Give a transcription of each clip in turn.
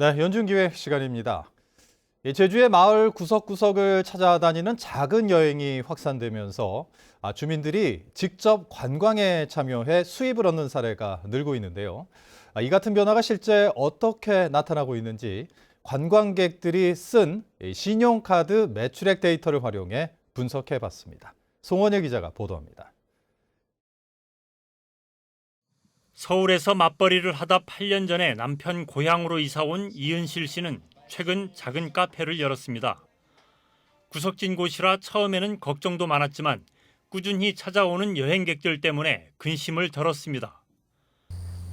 네, 연중기획 시간입니다. 이 제주의 마을 구석구석을 찾아다니는 작은 여행이 확산되면서 아, 주민들이 직접 관광에 참여해 수입을 얻는 사례가 늘고 있는데요. 아, 이 같은 변화가 실제 어떻게 나타나고 있는지 관광객들이 쓴이 신용카드 매출액 데이터를 활용해 분석해 봤습니다. 송원일 기자가 보도합니다. 서울에서 맞벌이를 하다 8년 전에 남편 고향으로 이사 온 이은실 씨는 최근 작은 카페를 열었습니다. 구석진 곳이라 처음에는 걱정도 많았지만 꾸준히 찾아오는 여행객들 때문에 근심을 덜었습니다.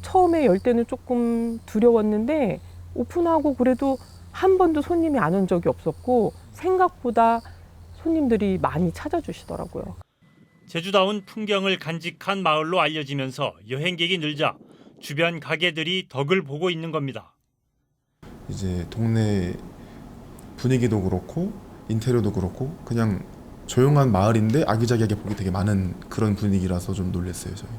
처음에 열 때는 조금 두려웠는데 오픈하고 그래도 한 번도 손님이 안 온 적이 없었고 생각보다 손님들이 많이 찾아주시더라고요. 제주다운 풍경을 간직한 마을로 알려지면서 여행객이 늘자 주변 가게들이 덕을 보고 있는 겁니다. 이제 동네 분위기도 그렇고 인테리어도 그렇고 그냥 조용한 마을인데 아기자기하게 보기 되게 많은 그런 분위기라서 좀 놀랐어요 저희.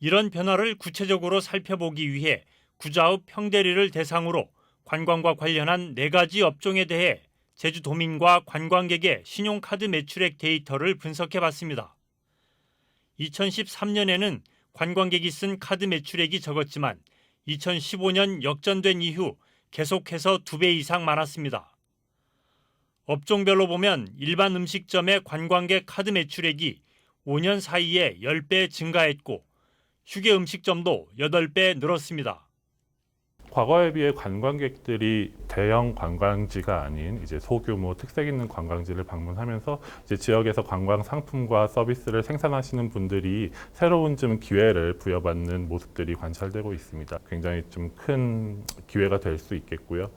이런 변화를 구체적으로 살펴보기 위해 구자읍 평대리를 대상으로 관광과 관련한 네 가지 업종에 대해 제주도민과 관광객의 신용카드 매출액 데이터를 분석해 봤습니다. 2013년에는 관광객이 쓴 카드 매출액이 적었지만 2015년 역전된 이후 계속해서 두 배 이상 많았습니다. 업종별로 보면 일반 음식점의 관광객 카드 매출액이 5년 사이에 10배 증가했고 휴게 음식점도 8배 늘었습니다. 과거에 비해 관광객들이 대형 관광지가 아닌 이제 소규모 특색 있는 관광지를 방문하면서 이제 지역에서 관광 상품과 서비스를 생산하시는 분들이 새로운 좀 기회를 부여받는 모습들이 관찰되고 있습니다. 굉장히 좀 큰 기회가 될 수 있겠고요.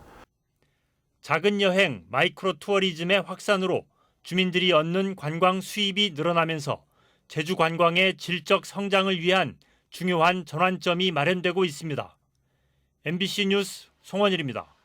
작은 여행, 마이크로 투어리즘의 확산으로 주민들이 얻는 관광 수입이 늘어나면서 제주 관광의 질적 성장을 위한 중요한 전환점이 마련되고 있습니다. MBC 뉴스 송원일입니다.